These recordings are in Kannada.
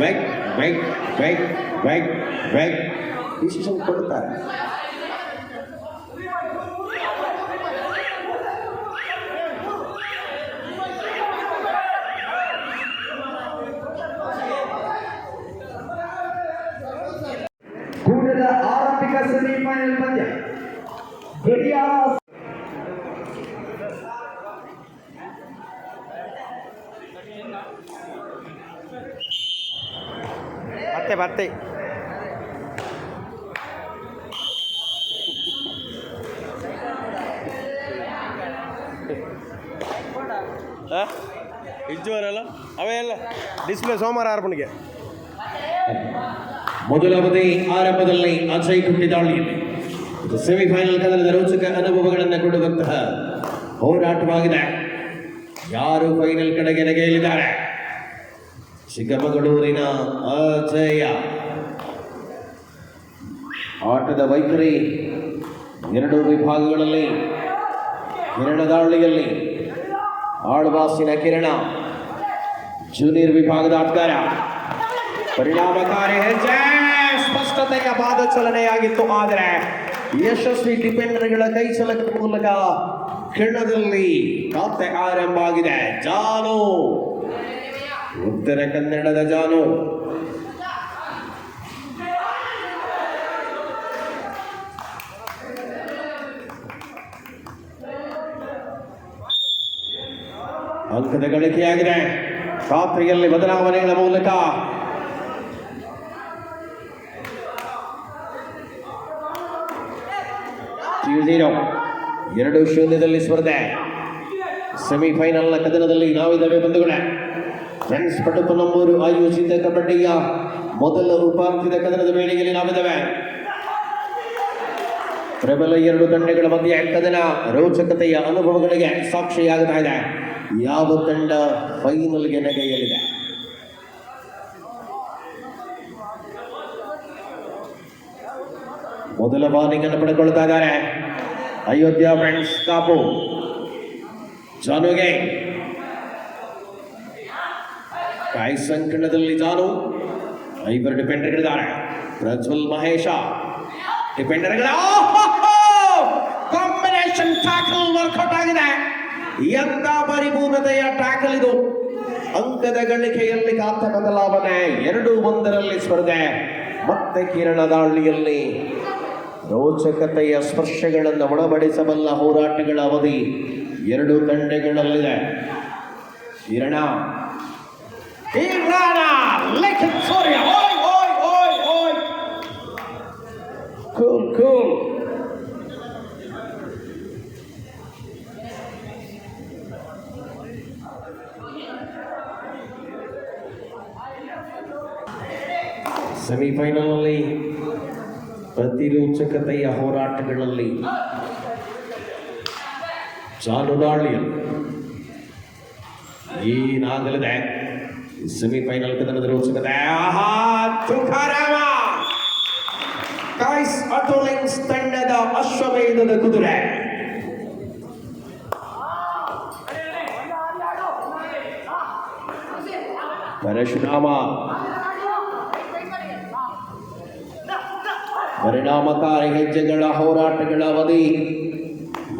Back back back back back decision ಕೊಡ್ತಾರೆ ಕೂಟದ ಆರಂಭಿಕ ಸೆಮಿಫೈನಲ್ ಪಂದ್ಯ ಗಡಿಯಾರ ಮತ್ತೆ ಇಜ್ಜುವರಲ್ಲ ಅವೇ ಎಲ್ಲ ಡಿಸ್ಪ್ಲೇ ಸೋಮವಾರ ಅರ್ಪಣೆಗೆ ಮೊದಲ ಅವಧಿ ಆರಂಭದಲ್ಲಿ ಅಜಯ್ ಕುಟ್ಟಿದಾಳಿಯಲ್ಲಿ ಸೆಮಿಫೈನಲ್ ಕದನದ ರೋಚಕ ಅನುಭವಗಳನ್ನು ಕೊಡುವಂತಹ ಹೋರಾಟವಾಗಿದೆ. ಯಾರು ಫೈನಲ್ ಕಡೆಗೆ ನೆಗೆಯಲಿದ್ದಾರೆ? ಚಿಕ್ಕಮಗಳೂರಿನ ಅಜಯ. ಆಟದ ವೈಖರಿ ಎರಡು ವಿಭಾಗಗಳಲ್ಲಿ ಕಿರಣ ದಾಳಿಯಲ್ಲಿ ಆಳ್ವಾಸಿನ ಕಿರಣ, ಜೂನಿಯರ್ ವಿಭಾಗದ ಆಟಗಾರ, ಪರಿಣಾಮಕಾರಿ ಹೆಜ್ಜೆ, ಸ್ಪಷ್ಟತೆಯ ಪಾದ ಚಲನೆಯಾಗಿತ್ತು ಆದರೆ ಯಶಸ್ವಿ ಡಿಫೆಂಡರ್ಗಳ ಕೈ ಚಲಕ ಮೂಲಕ ಕಿರಣದಲ್ಲಿ ಕಾತೆ ಆರಂಭ ಆಗಿದೆ. ಜಾನು ಉತ್ತರ ಕನ್ನಡದ ಜಾನು. ಅಂಕದ ಗಳಿಕೆಯಾಗಿದೆ. ಪಾತ್ರೆಯಲ್ಲಿ ಬದಲಾವಣೆಗಳ ಮೂಲಕ. ಎರಡು ಶೂನ್ಯದಲ್ಲಿ ಸ್ಪರ್ಧೆ. ಸೆಮಿಫೈನಲ್ನ ಕದನದಲ್ಲಿ ನಾವಿದ್ದಾವೆ ಬಂಧುಗಳೇ. ಫ್ರೆಂಡ್ಸ್ ಪಟುಪನಂಬೂರು ಆಯೋಜಿತ ಕಬಡ್ಡಿಯ ಮೊದಲ ಉಪಾಂತ್ಯದ ಕದನದ ವೇಳೆಯಲ್ಲಿ ನಾವಿದ್ದಾವೆ. ಪ್ರಬಲ ಎರಡು ತಂಡಗಳ ಮಧ್ಯೆ ಕದನ ರೋಚಕತೆಯ ಅನುಭವಗಳಿಗೆ ಸಾಕ್ಷಿಯಾಗ್ತಾ ಇದೆ. ಯಾವ ತಂಡ ಫೈನಲ್ಗೆ ನೆಗೆಯಲಿದೆ? ಮೊದಲ ಬಾಲಿಂಗ್ ಪಡೆದುಕೊಳ್ತಾ ಇದ್ದಾರೆ. ಅಯೋಧ್ಯ ಫ್ರೆಂಡ್ಸ್ ಕಾಪು. ಜಾನುಗೆ. ಕಾಯ್ ತಾನು ಜಾನು ಐಬರ್ ಡಿಪೆಂಡರ್ಗಳಿದ್ದಾರೆ ಪ್ರಜ್ವಲ್ ಮಹೇಶ ಡಿಪೆಂಡರ್ಗಳ ಕಾಂಬಿನೇಷನ್ ಟ್ಯಾಕಲ್ ವರ್ಕೌಟ್ ಆಗಿದೆ. ಎಂತ ಪರಿಪೂರ್ಣತೆಯ ಟ್ಯಾಕಲ್ ಇದು. ಅಂಕದ ಗಳಿಕೆಯಲ್ಲಿ ಕಾಂತ ಬದಲಾವಣೆ ಎರಡು ಒಂದರಲ್ಲಿ ಸ್ಪರ್ಧೆ. ಮತ್ತೆ ಕಿರಣ ದಾಳಿಯಲ್ಲಿ ರೋಚಕತೆಯ ಸ್ಪರ್ಶಗಳನ್ನು ಒಳಪಡಿಸಬಲ್ಲ ಹೋರಾಟಗಳ ಅವಧಿ ಎರಡು ತಂಡಗಳಲ್ಲಿದೆ ಕಿರಣ ಕಿರಣ ಲಿಖಿತ್ ಸೂರ್ಯ ಓಯ್ ಓಯ್ ಓಯ್ ಓಯ್ Cool, cool. ಸೆಮಿಫೈನಲ್ನಲ್ಲಿ ಪ್ರತಿರೋಚಕತೆಯ ಹೋರಾಟಗಳಲ್ಲಿ ಜಾನುದಾಳಿಯಲ್ಲಿ ಏನಾಗಲಿದೆ ಸೆಮಿಫೈನಲ್ ಕದನದ ರೋಚಕತೆ ಆಹಾ ತುಕಾರಾಮ ಕಾಯ್ಸ್ ಅಟೋಲಿಂಗ್ಸ್ ತಂಡದ ಅಶ್ವಮೇಧದ ಕುದುರೆ. ಪರಶುರಾಮ. ಪರಿಣಾಮಕಾರಿ ಹೆಜ್ಜೆಗಳ ಹೋರಾಟಗಳ ಅವಧಿ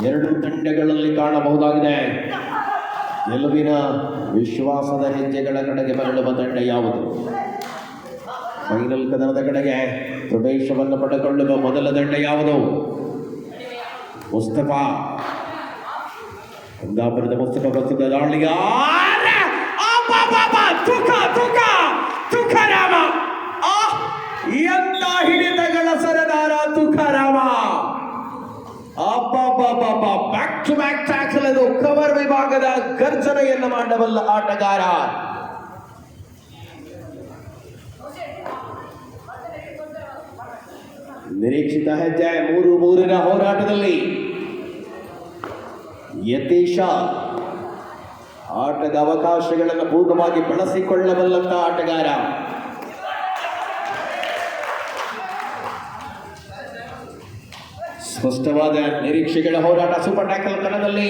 ಎರಡು ತಂಡಗಳಲ್ಲಿ ಕಾಣಬಹುದಾಗಿದೆ. ಗೆಲುವಿನ ವಿಶ್ವಾಸದ ಹೆಜ್ಜೆಗಳ ಕಡೆಗೆ ಮರಳುವ ತಂಡ ಯಾವುದು? ಫೈನಲ್ ಕದನದ ಕಡೆಗೆ ಪ್ರವೇಶವನ್ನು ಪಡೆದುಕೊಳ್ಳುವ ಮೊದಲ ತಂಡ ಯಾವುದು? ಮುಸ್ತಫಾ. ಕುಂದಾಪುರದ ಮುಸ್ತಫಾ ಪ್ರಸ್ತುತ ದಾಳಿಯ ಎಂತ ಹಿಡಿತಗಳ ಸರದಾರ Tukaram back to back tackle ಅದು ಕವರ್ ವಿಭಾಗದ ಗರ್ಜನೆಯನ್ನು ಮಾಡಬಲ್ಲ ಆಟಗಾರ. ನಿರೀಕ್ಷಿತ ಹೆಜ್ಜೆ. ಮೂರು ಮೂರಿನ ಹೋರಾಟದಲ್ಲಿ ಯತೀಶ ಆಟದ ಅವಕಾಶಗಳನ್ನು ಪೂರ್ಣವಾಗಿ ಬಳಸಿಕೊಳ್ಳಬಲ್ಲಂತ ಆಟಗಾರ. ಸ್ಪಷ್ಟವಾದ ನಿರೀಕ್ಷೆಗಳ ಹೋರಾಟ ಸೂಪರ್ ಟ್ಯಾಕಲ್ ಕಣದಲ್ಲಿ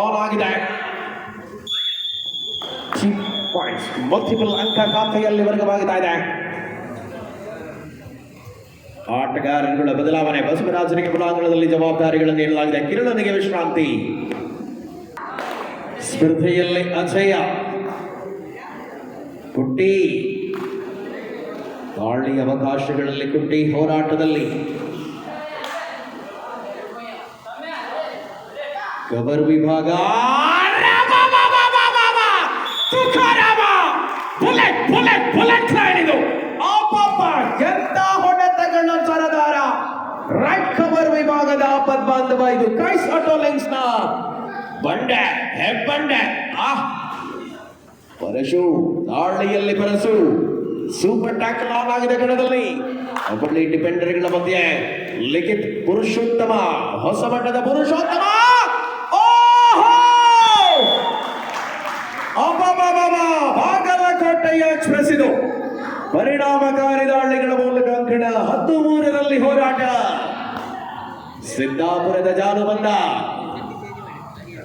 ಆನ್ ಆಗಿದೆ. ಮಲ್ಟಿಪಲ್ ಅಂಕ ಖಾತೆಯಲ್ಲಿ ವರ್ಗವಾಗುತ್ತಾ ಇದೆ. ಆಟಗಾರರುಗಳ ಬದಲಾವಣೆ ಬಸವರಾಜನಿಗೆ ಬಲಾಂಗಣದಲ್ಲಿ ಜವಾಬ್ದಾರಿಗಳನ್ನು ನೀಡಲಾಗಿದೆ. ಕಿರಣನಿಗೆ ವಿಶ್ರಾಂತಿ. ಸ್ಪರ್ಧೆಯಲ್ಲಿ ಅಜಯ. ಕುಟ್ಟಿ ತಾಳಿ ಅವಕಾಶಗಳಲ್ಲಿ ಕುಟ್ಟಿ ಹೋರಾಟದಲ್ಲಿ ಕಬರ್ ವಿಭಾಗ. ಬುಲೆಟ್ ಬುಲೆಟ್ ಬುಲೆಟ್ ಲೈನ್ ಇದು. ಎಂತ ಹೊಡೆತಗಳ ಸರದಾರ. ರೈಟ್ ಕವರ್ ವಿಭಾಗದ ಆಪತ್ ಬಾಂಧವ ಇದು. ಕೈಸ್ ಆಟೋ ಲಿಂಕ್ಸ್ನ. ಬಂಡೆ ಹೆಬ್ಬಂಡೆ ಆ. ಪರಶು, ದಾಳಿಯಲ್ಲಿ ಪರಸು. ಸೂಪರ್ ಟ್ಯಾಕಲ್ ಆನ್ ಆಗಿದೆ ಕಣದಲ್ಲಿ. ಹುಬ್ಬಳ್ಳಿ ಡಿಪೆಂಡರ್ಗಳ ಮಧ್ಯೆ ಲಿಖಿತ್ ಪುರುಷೋತ್ತಮ, ಹೊಸ ಮಟ್ಟದ ಪುರುಷೋತ್ತಮ ಓಹೋ ಅಬ್ಬಬ್ಬಬ್ಬಬ್ಬ! ಬಾಗಲಕೋಟೆಯ ಎಕ್ಸ್ಪ್ರೆಸ್ ಇದು ಪರಿಣಾಮಕಾರಿ ದಾಳಿಗಳ ಮೂಲಕ ಅಂಕಣ ಹತ್ತು ಮೂರರಲ್ಲಿ ಹೋರಾಟ. ಸಿದ್ದಾಪುರದ ಜಾನು ಬಂದ.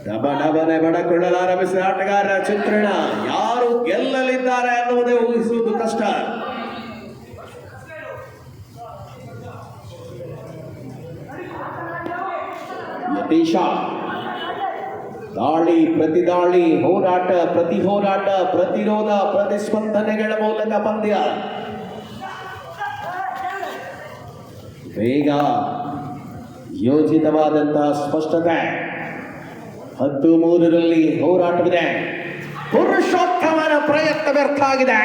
ಡಬ ಡಬನೆ ಬಡಕೊಳ್ಳಲಾರಂಭಿಸಿದ ಆಟಗಾರರ ಚಿತ್ರಣ. ಯಾರು ಗೆಲ್ಲಲಿದ್ದಾರೆ ಅನ್ನುವುದೇ ಊಹಿಸುವುದು ಕಷ್ಟ. ಯತೀಶ ದಾಳಿ, ಪ್ರತಿದಾಳಿ, ಹೋರಾಟ ಪ್ರತಿ ಹೋರಾಟ ಪ್ರತಿರೋಧ, ಪ್ರತಿಸ್ಪಂದನೆಗಳ ಮೂಲಕ ಪಂದ್ಯ. ಬೇಗ ಯೋಜಿತವಾದಂತಹ ಸ್ಪಷ್ಟತೆ. ಹತ್ತು ಮೂರರಲ್ಲಿ ಹೋರಾಟವಿದೆ. ಪುರುಷೋತ್ತಮನ ಪ್ರಯತ್ನ ವ್ಯರ್ಥ ಆಗಿದೆ.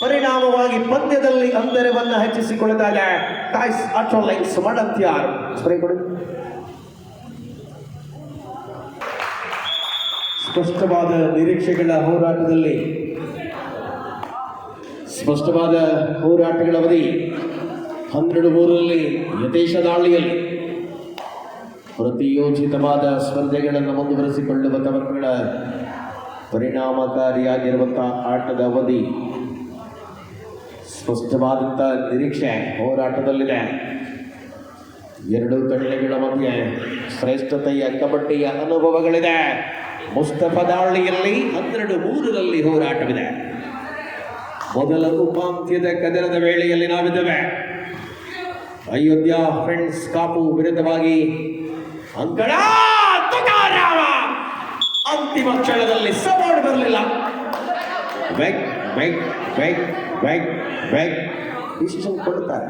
ಪರಿಣಾಮವಾಗಿ ಪಂದ್ಯದಲ್ಲಿ ಅಂತರವನ್ನು ಹೆಚ್ಚಿಸಿಕೊಳ್ಳುತ್ತಾ ಇದೆ ಟಾಯ್ಸ್ ಅಟ್ರೋಲೈನ್ಸ್ ಮಡಂತ್ಯಾರ್ ಸ್ಪ್ರೇ ಕೊಡಿ. ಸ್ಪಷ್ಟವಾದ ನಿರೀಕ್ಷೆಗಳ ಹೋರಾಟದಲ್ಲಿ. ಸ್ಪಷ್ಟವಾದ ಹೋರಾಟಗಳ ಅವಧಿ ಹನ್ನೆರಡು ಮೂರರಲ್ಲಿ ಯಥೇಶ ದಾಳಿಯಲ್ಲಿ. ಪ್ರತಿಯೋಜಿತವಾದ ಸ್ಪರ್ಧೆಗಳನ್ನು ಮುಂದುವರೆಸಿಕೊಳ್ಳುವ ತವರುಗಳ ಪರಿಣಾಮಕಾರಿಯಾಗಿರುವಂತಹ ಆಟದ ಅವಧಿ. ಸ್ಪಷ್ಟವಾದಂಥ ನಿರೀಕ್ಷೆ ಹೋರಾಟದಲ್ಲಿದೆ. ಎರಡು ತಂಡಗಳ ಮಧ್ಯೆ ಶ್ರೇಷ್ಠತೆಯ ಕಬಡ್ಡಿಯ ಅನುಭವಗಳಿದೆ. ಮುಸ್ತಫ ದಾಳಿಯಲ್ಲಿ ಹನ್ನೆರಡು ಮೂರರಲ್ಲಿ ಹೋರಾಟವಿದೆ. ಮೊದಲ ಉಪಾಂತ್ಯದ ಕದನದ ವೇಳೆಯಲ್ಲಿ ನಾವಿದ್ದೇವೆ. ಅಯೋಧ್ಯ ಫ್ರೆಂಡ್ಸ್ ಕಾಪು ವಿರುದ್ಧವಾಗಿ ಅಂಕಣ ಅಂತಿಮ ಕ್ಷಣದಲ್ಲಿ ಸಪೋರ್ಟ್ ಬರಲಿಲ್ಲ. ಬೆಗ್ ಬೆಗ್ ಬೆಗ್ ಬೆಗ್ ಬೆಗ್ ಇಷ್ಟು ಕೊಡ್ತಾರೆ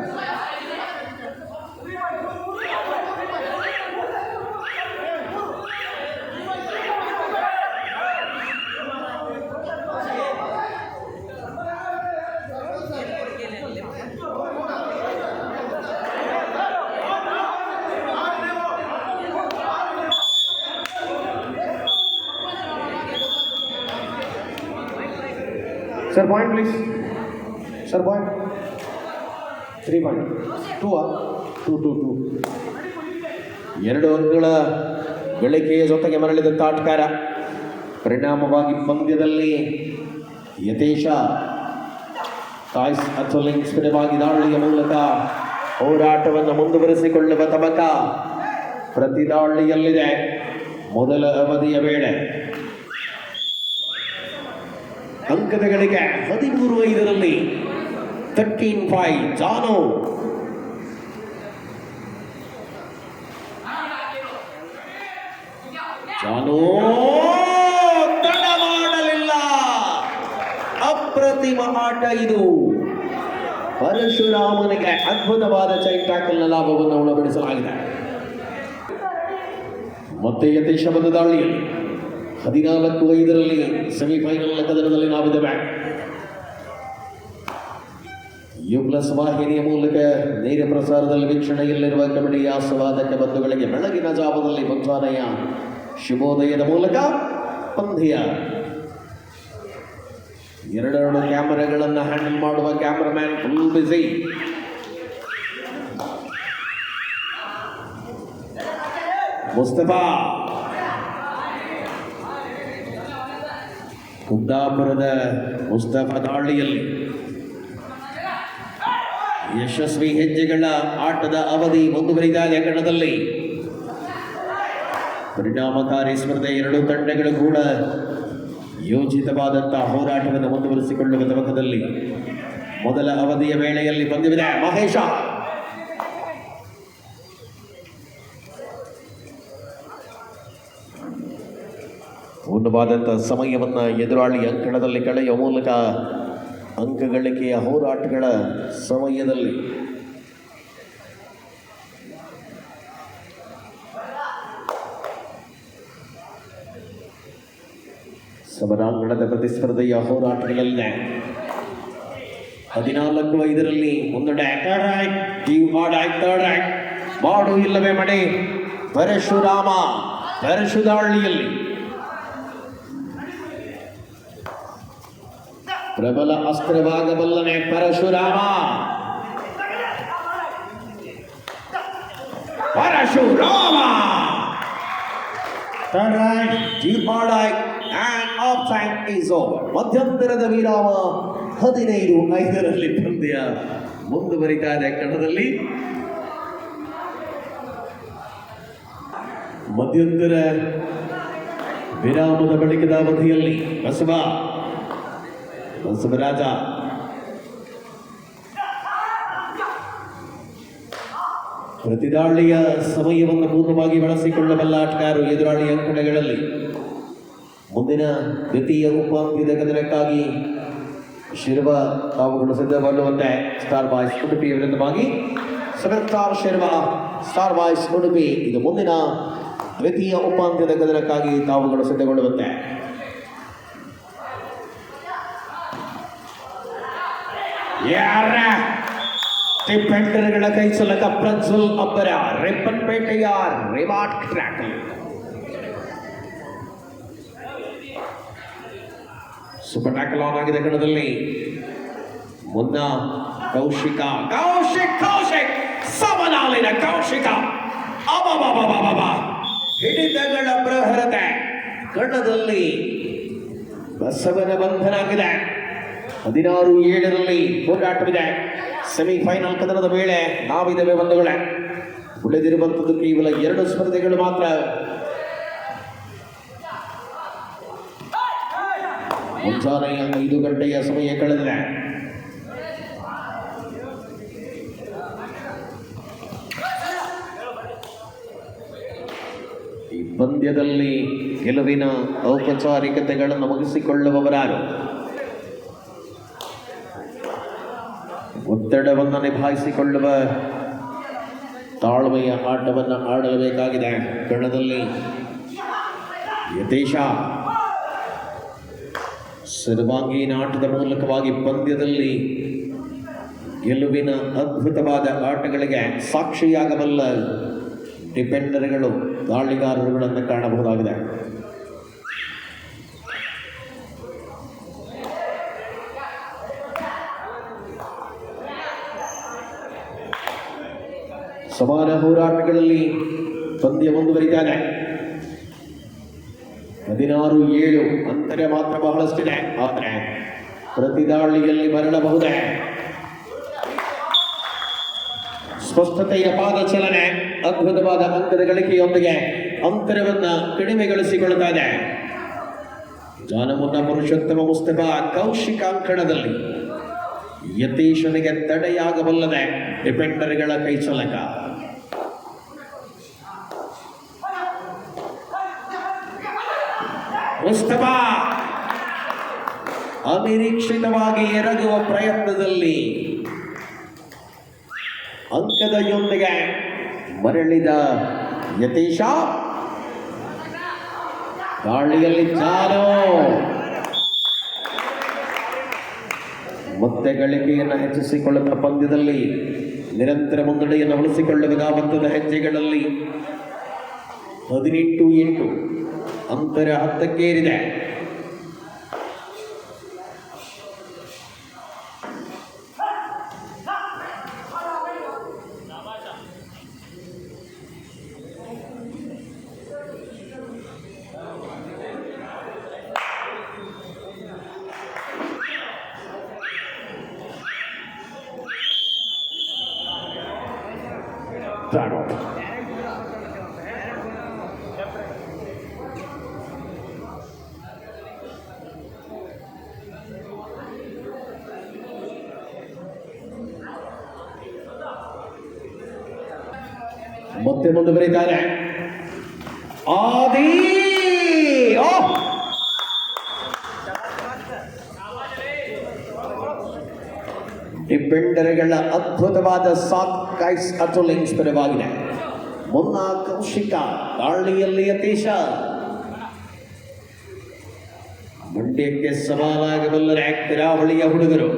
sir point please sir point three point two two two two ಎರಡು ಅಂಕಗಳ ಗಳಿಕೆಯ ಜೊತೆಗೆ ಮರಳಿದ ತಾಟ್ಕಾರ. ಪರಿಣಾಮವಾಗಿ ಪಂದ್ಯದಲ್ಲಿ ಯತೇಶ ಟಾಯ್ಸ್ ಅಥಲಿಂಗ್ಸ್ ವಿಧವಾಗಿ ದಾಳಿಯ ಮೂಲಕ ಹೋರಾಟವನ್ನು ಮುಂದುವರೆಸಿಕೊಳ್ಳುವ ತಬಕ ಪ್ರತಿ ದಾಳಿಯಲ್ಲಿದೆ. ಮೊದಲ ಅವಧಿಯ ವೇಳೆ ಅಂಕದ ಗಳಿಕೆ ಹದಿಮೂರು ಐದರಲ್ಲಿ ತರ್ಟೀನ್ ಫೈವ್ ಜಾನು. ಜಾನು ತಡ ಮಾಡಲಿಲ್ಲ. ಅಪ್ರತಿಮ ಆಟ ಇದು. ಪರಶುರಾಮನಿಗೆ ಅದ್ಭುತವಾದ ಚೈಟಾಕಲ್ನ ಲಾಭವನ್ನು ಉಣಬಡಿಸಲಾಗಿದೆ. ಮತ್ತೆ ಯತೀಶ ಬಂದ ದಾಳಿಯಲ್ಲಿ. ಹದಿನಾಲ್ಕು ಐದರಲ್ಲಿ ಸೆಮಿಫೈನಲ್ ಕದನದಲ್ಲಿ ನಾವಿದ್ದೇವೆ ಯು ಪ್ಲಸ್ ವಾಹಿನಿಯ ಮೂಲಕ ನೇರ ಪ್ರಸಾರದಲ್ಲಿ ವೀಕ್ಷಣೆಯಲ್ಲಿರುವ ಕಬಡ್ಡಿ ಆಸ್ವಾದಕ ಬಂಧುಗಳಿಗೆ ಬೆಳಗಿನ ಜಾವದಲ್ಲಿ ಮುಂಜಾನೆಯ ಶುಭೋದಯದ ಮೂಲಕ ಪಂದ್ಯ. ಎರಡೆರಡು ಕ್ಯಾಮರಾಗಳನ್ನು ಹ್ಯಾಂಡಲ್ ಮಾಡುವ ಕ್ಯಾಮರಾಮ್ಯಾನ್ ಫುಲ್ ಬಿಸಿ ಮುಸ್ತಫಾ ಕುಂದಾಪುರದ ಮುಸ್ತಫದಾಳಿಯಲ್ಲಿ ಯಶಸ್ವಿ ಹೆಜ್ಜೆಗಳ ಆಟದ ಅವಧಿ ಮುಂದುವರಿದಾಗ ಕಣದಲ್ಲಿ ಪರಿಣಾಮಕಾರಿ ಸ್ಪರ್ಧೆ ಎರಡು ತಂಡಗಳು ಕೂಡ ಯೋಜಿತವಾದಂತಹ ಹೋರಾಟವನ್ನು ಮುಂದುವರಿಸಿಕೊಳ್ಳುವ ತವಕದಲ್ಲಿ ಮೊದಲ ಅವಧಿಯ ವೇಳೆಯಲ್ಲಿ ಬಂದಿದೆ ಮಹೇಶ! ಪೂರ್ಣವಾದಂಥ ಸಮಯವನ್ನು ಎದುರಾಳಿ ಅಂಕಣದಲ್ಲಿ ಕಳೆಯುವ ಮೂಲಕ ಅಂಕಗಳಿಕೆಯ ಹೋರಾಟಗಳ ಸಮಯದಲ್ಲಿ. ಸಮರಾಂಗಣದ ಪ್ರತಿಸ್ಪರ್ಧೆಯ ಹೋರಾಟಗಳಲ್ಲಿ ಹದಿನಾಲ್ಕು ಐದರಲ್ಲಿ ರ್ಯಾಂಕ್ ಮಾಡು ಇಲ್ಲವೇ ಮಡೆ ಪರಶುರಾಮ, ಪರಶುದಾಳಿಯಲ್ಲಿ. ಪ್ರಬಲ ಅಸ್ತ್ರವಾಗಬಲ್ಲನೆ ಪರಶುರಾಮ. ಪರಶುರಾಮ. Time ಮಧ್ಯಂತರದ ವಿರಾಮ ಹದಿನೈದು, ಐದರಲ್ಲಿ ಪಂದ್ಯ ಮುಂದುವರಿತಾ ಇದೆ ಕನ್ನಡದಲ್ಲಿ ಮಧ್ಯಂತರ ವಿರಾಮದ ಬಳಿಕದ ಅವಧಿಯಲ್ಲಿ ಬಸವ ಬಸವರಾಜ ಪ್ರತಿದಾಳಿಯ ಸಮಯವನ್ನು ಪೂರ್ಣವಾಗಿ ಬಳಸಿಕೊಳ್ಳಬಲ್ಲ ಆಟಗಾರರು ಎದುರಾಳಿ ಅಂಕಣಗಳಲ್ಲಿ ಮುಂದಿನ ದ್ವಿತೀಯ ಉಪಾಂತ್ಯದ ಕದನಕ್ಕಾಗಿ ಶಿರ್ವ ತಾವುಗಳು ಸಿದ್ಧಗೊಳ್ಳುವಂತೆ ಸ್ಟಾರ್ ಬಾಯ್ಸ್ ಉಡುಪಿ ವಿರುದ್ಧವಾಗಿ star Shirva star boys Udupi, ಇದು ಮುಂದಿನ ದ್ವಿತೀಯ ಉಪಾಂತ್ಯದ ಕದನಕ್ಕಾಗಿ ತಾವುಗಳು ಸಿದ್ಧಗೊಳ್ಳುವಂತೆ. ಯಾರ? ಟಿಪ್ಪೆಂಟರ್ಗಳ ಕೈ ಸಲಕ ಪ್ರಜ್ವಲ್ ಅಬ್ಬರ. ರಿಪ್ಪನ್ಪೇಟೆಯ reward tackle super tackle on ಆಗಿದೆ ಕಣದಲ್ಲಿ ಮುನ್ನ ಕೌಶಿಕ, ಕೌಶಿಕ್ ಕೌಶಿಕ್, ಸಮನಾಲಿನ ಕೌಶಿಕ. ಅಬಬಬಬಬಬ. ಹಿಡಿತಗಳ ಪ್ರಹರತೆ. ಕಣದಲ್ಲಿ ಬಸವನ ಬಂಧನ ಆಗಿದೆ ಹದಿನಾರು ಏಳರಲ್ಲಿ ಹೋರಾಟವಿದೆ. ಸೆಮಿಫೈನಲ್ ಕದನದ ವೇಳೆ ನಾವಿದ್ದೇವೆ ಬಂಧುಗಳೇ. ಉಳಿದಿರುವಂಥದ್ದು ಕೇವಲ ಎರಡು ಸ್ಪರ್ಧೆಗಳು ಮಾತ್ರ. ಮುಂಜಾನೆ ಐದು ಗಂಟೆಯ ಸಮಯ ಕಳೆದಿದೆ. ಈ ಪಂದ್ಯದಲ್ಲಿ ಗೆಲುವಿನ ಔಪಚಾರಿಕತೆಗಳನ್ನು ಮುಗಿಸಿಕೊಳ್ಳುವವರಾರು. ಒತ್ತಡವನ್ನು ನಿಭಾಯಿಸಿಕೊಳ್ಳುವ ತಾಳ್ಮೆಯ ಆಟವನ್ನು ಆಡಬೇಕಾಗಿದೆ ಕಣದಲ್ಲಿ ಯತೀಶ ಸರ್ವಾಂಗೀಣ ಆಟದ ಮೂಲಕವಾಗಿ ಪಂದ್ಯದಲ್ಲಿ ಗೆಲುವಿನ ಅದ್ಭುತವಾದ ಆಟಗಳಿಗೆ ಸಾಕ್ಷಿಯಾಗಬಲ್ಲ ಡಿಪೆಂಡರ್ಗಳು ದಾಳಿಗಾರರುಗಳನ್ನು ಕಾಣಬಹುದಾಗಿದೆ. ಸಮಾನ ಹೋರಾಟಗಳಲ್ಲಿ ಪಂದ್ಯ ಮುಂದುವರಿತಾನೆ. ಹದಿನಾರು ಏಳು ಅಂತರ ಮಾತ್ರ ಬಹಳಷ್ಟಿದೆ. ಆದರೆ ಪ್ರತಿ ದಾಳಿಯಲ್ಲಿ ಮರಳಬಹುದೇ? ಸ್ಪಷ್ಟತೆಯ ಪಾದ ಚಲನೆ ಅದ್ಭುತವಾದ ಅಂಕದ ಗಳಿಕೆಯೊಂದಿಗೆ ಅಂತರವನ್ನ ಕಡಿಮೆಗೊಳಿಸಿಕೊಳ್ತಾ ಇದೆ ಜಾನಮುನ್ನ ಪುರುಷೋತ್ತಮ ಮುಸ್ತಫಾ ಕೌಶಿಕಾಂಕಣದಲ್ಲಿ ಯತೀಶನಿಗೆ ತಡೆಯಾಗಬಲ್ಲದೆ ಡಿಪೆಂಡರ್ಗಳ ಕೈಚಲಕ ಮುಸ್ತಫಾ ಅನಿರೀಕ್ಷಿತವಾಗಿ ಎರಗುವ ಪ್ರಯತ್ನದಲ್ಲಿ ಅಂಕದ ಜೊತೆಗೆ ಮರಳಿದ ಯತೀಶ. ಗಾಳಿಯಲ್ಲಿ ಚಾಲೋ. ಮತ್ತೆ ಗಳಿಕೆಯನ್ನು ಹೆಚ್ಚಿಸಿಕೊಳ್ಳುವ ಪಂದ್ಯದಲ್ಲಿ ನಿರಂತರ ಮುನ್ನಡೆಯನ್ನು ಉಳಿಸಿಕೊಳ್ಳುವ ಧಾವಂತದ ಹೆಜ್ಜೆಗಳಲ್ಲಿ ಹದಿನೆಂಟು ಎಂಟು. ಅಂತರ ಹತ್ತಕ್ಕೇರಿದೆ Start. ಮತ್ತೆ ಮುಂದುವರಿತಾರೆ ಆದಿ! ಡಿಪೆಂಡರ್ಗಳ ಅದ್ಭುತವಾದ ಸಾತ್ ಕೈಸ್ ಅಟೋಲಿಂಗ್ಸ್ ಪರವಾಗಿದೆ ಮುನ್ನ ಕೌಶಿಕ ದಾಳಿಯಲ್ಲಿ ಯತೀಶ ಮಂಡ್ಯಕ್ಕೆ ಸವಾಲಾಗಬಲ್ಲರೆ ಕರಾವಳಿಯ ಹುಡುಗರು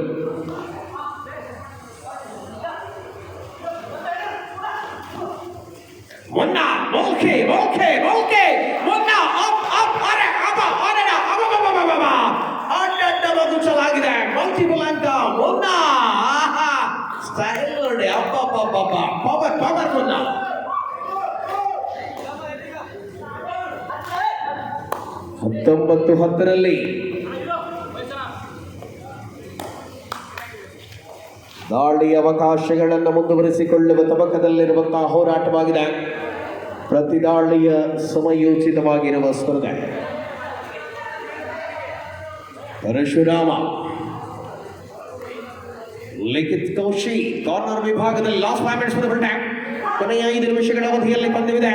ಹತ್ತೊಂಬತ್ತು ಹತ್ತರಲ್ಲಿ ದಾಳಿ ಅವಕಾಶಗಳನ್ನು ಮುಂದುವರಿಸಿಕೊಳ್ಳುವ ತಬಕದಲ್ಲಿರುವಂತಹ ಹೋರಾಟವಾಗಿದೆ. ಪ್ರತಿ ದಾಳಿಯ ಸಮಯೋಚಿತವಾಗಿರುವ ಸ್ಪರ್ಧೆ. ಪರಶುರಾಮ, ಲಿಖಿತ್ ಕೌಶಿ, ಕಾರ್ನರ್ ವಿಭಾಗದಲ್ಲಿ ಲಾಸ್ಟ್ ಫೈವ್ ಮಿನಿಟ್ಸ್ ಕೊನೆಯ ಐದು ನಿಮಿಷಗಳ ಅವಧಿಯಲ್ಲಿ ಪಂದ್ಯವಿದೆ.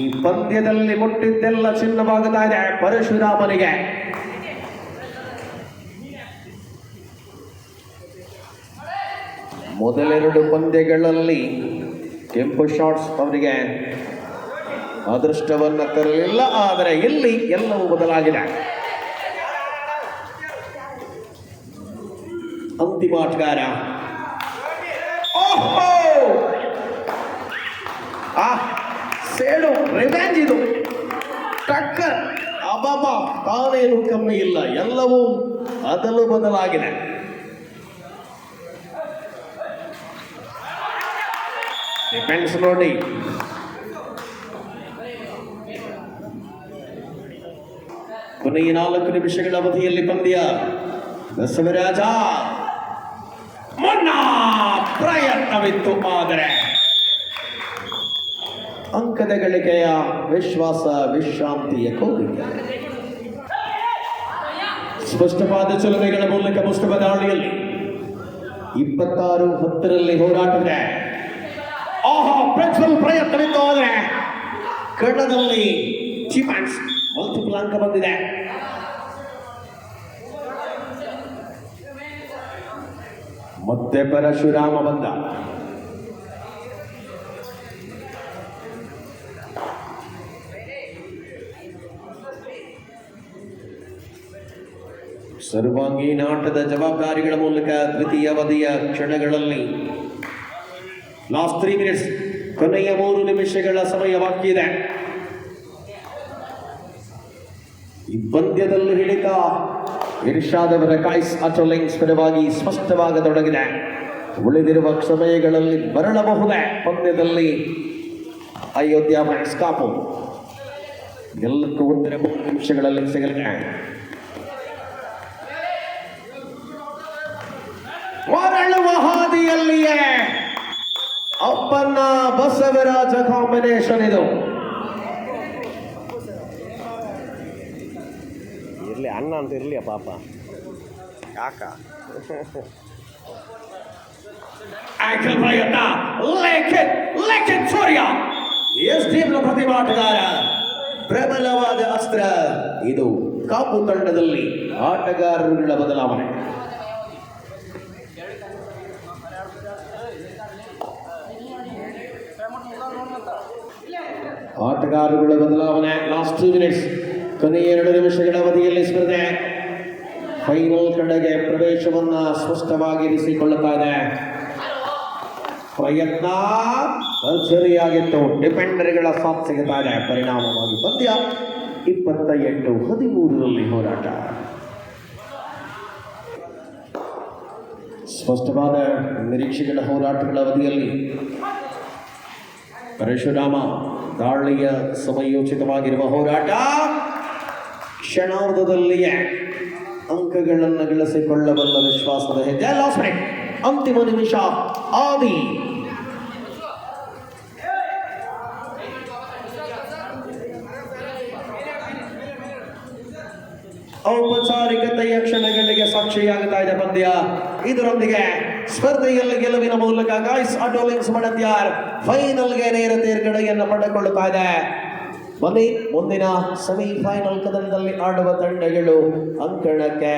ಈ ಪಂದ್ಯದಲ್ಲಿ ಮುಟ್ಟಿದ್ದೆಲ್ಲ ಚಿನ್ನವಾಗುತ್ತಾ ಇದೆ ಪರಶುರಾಮನಿಗೆ. ಮೊದಲೆರಡು ಪಂದ್ಯಗಳಲ್ಲಿ ಕೆಂಪು ಶಾಟ್ಸ್ ಅವರಿಗೆ ಅದೃಷ್ಟವನ್ನು ತರಲಿಲ್ಲ, ಆದರೆ ಇಲ್ಲಿ ಎಲ್ಲವೂ ಬದಲಾಗಿದೆ. ಅಂತಿಮ ಆಟಗಾರ. ಓಹೋ! ಆ ಸೇಡು ರಿವೆಂಜ್ ಇದು. ಟಕ್ಕರ್, ಅಬಾಬ, ತಾನೇನು ಕಮ್ಮಿ ಇಲ್ಲ ಎಲ್ಲವೂ ಅದಲು ಬದಲಾಗಿದೆ. ಡಿಪೆಂಡ್ಸ್ ನೋಡಿ. ಕೊನೆಯ ನಾಲ್ಕು ನಿಮಿಷಗಳ ಅವಧಿಯಲ್ಲಿ ಪಂದ್ಯ. ಬಸವರಾಜ, ಮುನ್ನ ಪ್ರಯತ್ನವಿತ್ತು, ಆದರೆ. ಗಳಿಕೆಯ ವಿಶ್ವಾಸ, ವಿಶ್ರಾಂತಿಯ ಕೋರಿಕೆ ಸ್ಪಷ್ಟವಾದ ಚಲನೆಗಳ ಮೂಲಕ ಪುಸ್ತಕ ದಾಳಿಯಲ್ಲಿ ಇಪ್ಪತ್ತಾರು ಹತ್ತರಲ್ಲಿ ಹೋರಾಟವಿದೆ. ಆಹಾ, ಪ್ರಜ್ವಲ್ ಪ್ರಯತ್ನವಿತ್ತು ಆದರೆ ಕಣ್ಣದಲ್ಲಿ ಚಿಮ್ಯಾನ್ಸ್ ಮಲ್ಟಿಪಲ್ ಅಂಕ ಬಂದಿದೆ. ಮತ್ತೆ ಪರಶುರಾಮ ಬಂದ. ಸರ್ವಾಂಗೀಣ ಆಟದ ಜವಾಬ್ದಾರಿಗಳ ಮೂಲಕ ದ್ವಿತೀಯ ಅವಧಿಯ ಕ್ಷಣಗಳಲ್ಲಿ ಲಾಸ್ಟ್ ತ್ರೀ ಮಿನಿಟ್ಸ್ ಕೊನೆಯ ಮೂರು ನಿಮಿಷಗಳ ಸಮಯ ಬಾಕಿ ಇದೆ. ಈ ಪಂದ್ಯದಲ್ಲಿ ಹಿಡಿತ ಇರ್ಷಾದವರ ಕಾಯ್ಸ್ ಅಟೋಲಿಂಗ್ಸ್ ಪರವಾಗಿ ಸ್ಪಷ್ಟವಾಗತೊಡಗಿದೆ. ಉಳಿದಿರುವ ಸಮಯಗಳಲ್ಲಿ ಬರಳಬಹುದೇ ಪಂದ್ಯದಲ್ಲಿ ಅಯೋಧ್ಯ ಮ್ಯಾಕ್ಸ್ ಕಾಪು ಎಲ್ಲಕ್ಕೂ ಒಂದರೆ ಮೂರು ನಿಮಿಷಗಳಲ್ಲಿ ಸಿಗಲಿದೆ. ಮರಳುವ ಹಾದಿಯಲ್ಲಿಯೇ. ಅಪ್ಪನ್ನ ಬಸವರಾಜ ಕಾಂಬಿನೇಷನ್ ಇದು. ಇರಲಿ ಅಣ್ಣ ಅಂತ ಇರಲಿ ಪಾಪ. ಯಾಕ? ಆಂಕಲ್ ಪ್ರಯತ್ನ ಲೇಖಿತ್ ಲೇಖಿತ್ ಸೂರ್ಯ. ಎಸ್ ಪ್ರತಿಭಾಟಗಾರ ಪ್ರಬಲವಾದ ಅಸ್ತ್ರ. ಇದು ಕಾಪು ತಂಡದಲ್ಲಿ ಆಟಗಾರರುಗಳ ಬದಲಾವಣೆ. ಆಟಗಾರರುಗಳ ಬದಲಾವಣೆ. ಲಾಸ್ಟ್ ಟೂ ಮಿನಿಟ್ಸ್ ಕೊನೆಯ ಎರಡು ನಿಮಿಷಗಳ ಅವಧಿಯಲ್ಲಿ ಸ್ಪರ್ಧೆ. ಫೈನಲ್ ಕಡೆಗೆ ಪ್ರವೇಶವನ್ನ ಸ್ಪಷ್ಟವಾಗಿರಿಸಿಕೊಳ್ಳುತ್ತಾ ಇದೆ. ಪ್ರಯತ್ನ ಸರಿಯಾಗಿತ್ತು ಡಿಫೆಂಡರ್ಗಳ ಸಾಥ್ ಸಿಗುತ್ತಾ ಪರಿಣಾಮವಾಗಿ ಪಂದ್ಯ ಇಪ್ಪತ್ತ ಎಂಟು ಹದಿಮೂರರಲ್ಲಿ ಹೋರಾಟ. ಸ್ಪಷ್ಟವಾದ ನಿರೀಕ್ಷೆಗಳ ಹೋರಾಟಗಳ ಅವಧಿಯಲ್ಲಿ ಪರಶುರಾಮ ದಾಳಿಯ ಸಮಯೋಚಿತವಾಗಿರುವ ಹೋರಾಟ ಕ್ಷಣಾರ್ಧದಲ್ಲಿಯೇ ಅಂಕಗಳನ್ನು ಗಳಿಸಿಕೊಳ್ಳಬಲ್ಲ ವಿಶ್ವಾಸದ ಹೆಜ್ಜೆ. ಅಂತಿಮ ನಿಮಿಷ. ಆದಿ. ಔಪಚಾರಿಕತೆಯ ಕ್ಷಣಗಳಿಗೆ ಸಾಕ್ಷಿಯಾಗುತ್ತಾ ಇದೆ ಪಂದ್ಯ. ಇದರೊಂದಿಗೆ ಸ್ಪರ್ಧೆಯಲ್ಲಿ ಗೆಲುವಿನ ಮೂಲಕ ಗಾಯ್ಸ್ ಆಟೋಲಿಂಗ್ಸ್ ಮಡತ್ಯಾರ್ ಫೈನಲ್ಗೆ ನೇರ ತೇರ್ಗಡೆಯನ್ನು ಪಡೆದುಕೊಳ್ಳುತ್ತಾ ಇದೆ. ಬನ್ನಿ, ಮುಂದಿನ ಸೆಮಿಫೈನಲ್ ಕದನದಲ್ಲಿ ಆಡುವ ತಂಡಗಳು ಅಂಕಣಕ್ಕೆ.